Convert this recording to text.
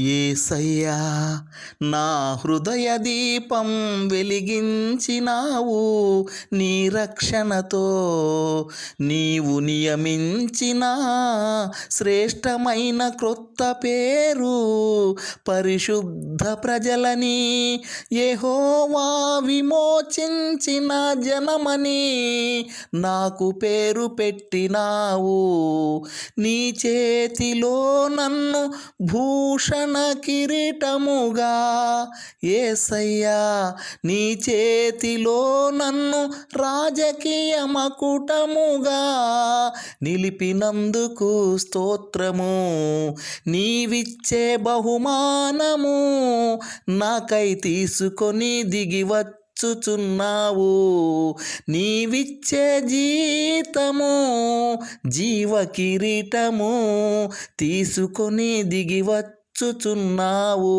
ఏసయ్యా నా హృదయ దీపం వెలిగించినావు. నీ రక్షణతో నీవు నియమించిన శ్రేష్టమైన క్రొత్త పేరు పరిశుద్ధ ప్రజలని ఏహోవా విమోచించిన జనమని నాకు పేరు పెట్టినావు. నీ చేతిలో నన్ను భూషణ కిరీటముగా ఏసయ్యా నీ చేతిలో నన్ను రాజకీయ మకుటముగా నిలిపినందుకు స్తోత్రము. నీవిచ్చే బహుమానము నాకై తీసుకొని దిగివచ్చు వచ్చుచున్నావు. నీవిచ్చే జీతము జీవ కిరీటము తీసుకొని దిగివచ్చు చూచున్నావు